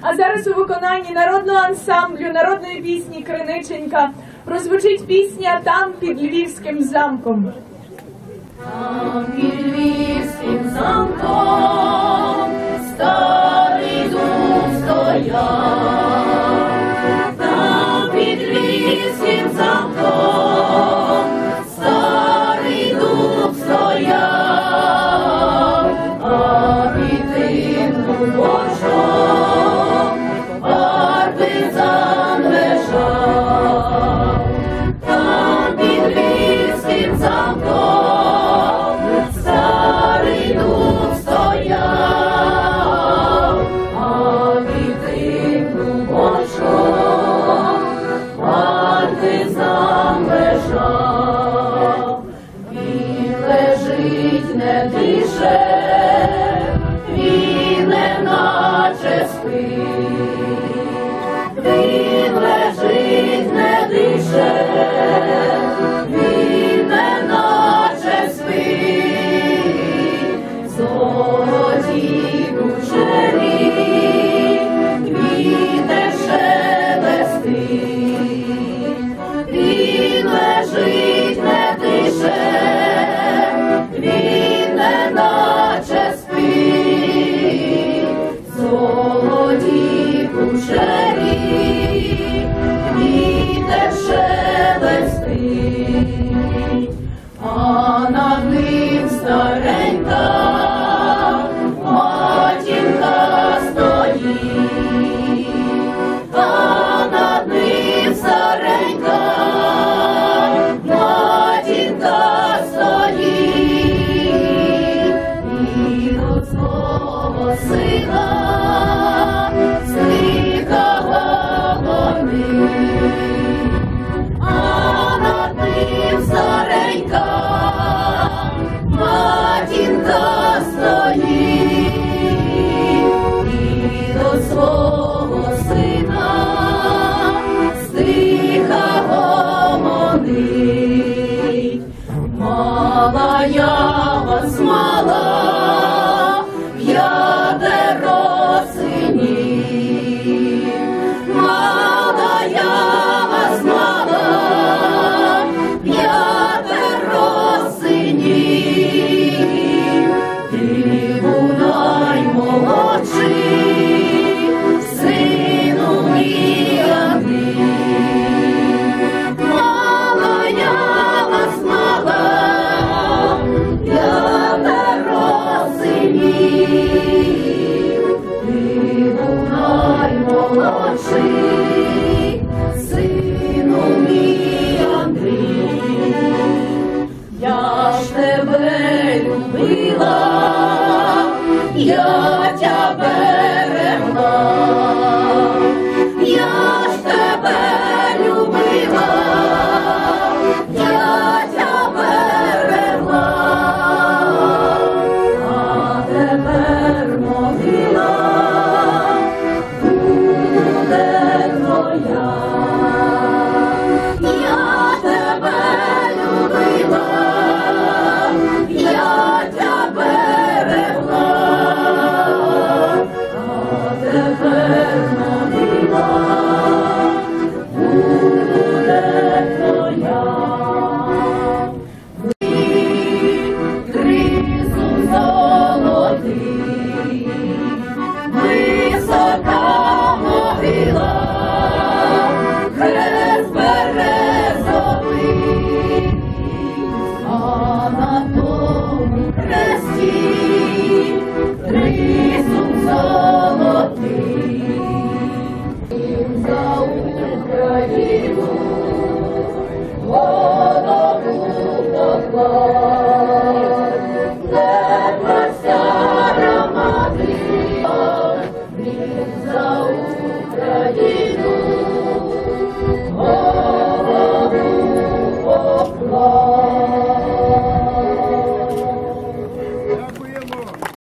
А зараз у виконанні народного ансамблю народної пісні Криниченька прозвучить пісня там під львівським замком. Там під наче, він не наче спить. сина, сина а над тим старенька, матінка стоїть, і до свого сина стиха гомонить. Мала я вас мала. sleep.